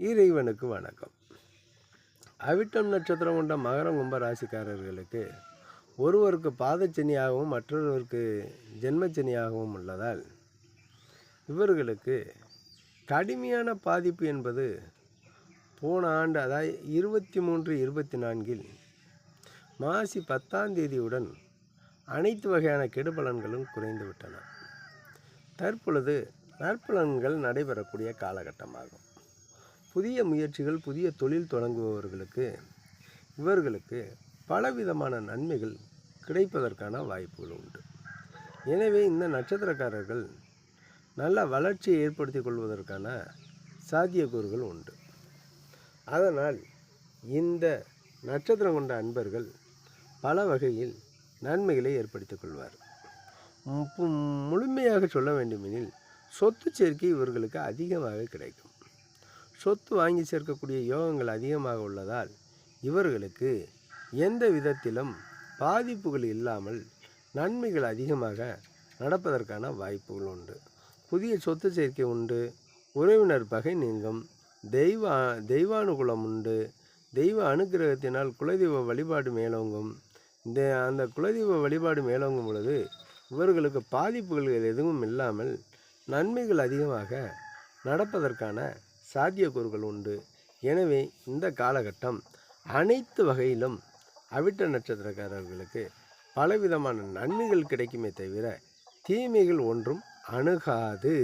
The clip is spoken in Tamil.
இறைவனுக்கு வணக்கம். அவிட்டம் நட்சத்திரம் கொண்ட மகரம் கும்ப ராசிக்காரர்களுக்கு ஒருவருக்கு பாதச்சனியாகவும் மற்றொருவருக்கு ஜென்மச்சனியாகவும் உள்ளதால் இவர்களுக்கு கடுமையான பாதிப்பு என்பது போன ஆண்டு அதாவது இருபத்தி மூன்று இருபத்தி நான்கில் மாசி பத்தாம் தேதியுடன் அனைத்து வகையான கெடுபலன்களும் குறைந்து விட்டன தற்பொழுது நற்பலன்கள் நடைபெறக்கூடிய காலகட்டமாகும். புதிய முயற்சிகள் புதிய தொழில் தொடங்குபவர்களுக்கு இவர்களுக்கு பலவிதமான நன்மைகள் கிடைப்பதற்கான வாய்ப்புகள் உண்டு. எனவே இந்த நட்சத்திரக்காரர்கள் நல்ல வளர்ச்சியை ஏற்படுத்தி கொள்வதற்கான சாத்தியக்கூறுகள் உண்டு. அதனால் இந்த நட்சத்திரம் கொண்ட அன்பர்கள் பல வகையில் நன்மைகளை ஏற்படுத்திக் கொள்வார். முழுமையாக சொல்ல வேண்டுமெனில் சொத்து சேர்க்கை இவர்களுக்கு அதிகமாக கிடைக்கும். சொத்து வாங்கி சேர்க்கக்கூடிய யோகங்கள் அதிகமாக உள்ளதால் இவர்களுக்கு எந்த விதத்திலும் பாதிப்புகள் இல்லாமல் நன்மைகள் அதிகமாக நடப்பதற்கான வாய்ப்புகள் உண்டு. புதிய சொத்து சேர்க்கை உண்டு உறவினர் பகை நீங்கும் தெய்வ தெய்வானுகுலம் உண்டு தெய்வ அனுக்கிரகத்தினால் குலதெய்வ வழிபாடு மேலோங்கும். இந்த அந்த குலதெய்வ வழிபாடு மேலோங்கும் பொழுது இவர்களுக்கு பாதிப்புகள் எதுவும் இல்லாமல் நன்மைகள் அதிகமாக நடப்பதற்கான சாத்தியக்கூறுகள் உண்டு. எனவே இந்த காலகட்டம் அனைத்து வகையிலும் அவிட்ட நட்சத்திரக்காரர்களுக்கு பலவிதமான நன்மைகள் கிடைக்குமே தவிர தீமைகள் ஒன்றும் அணுகாது.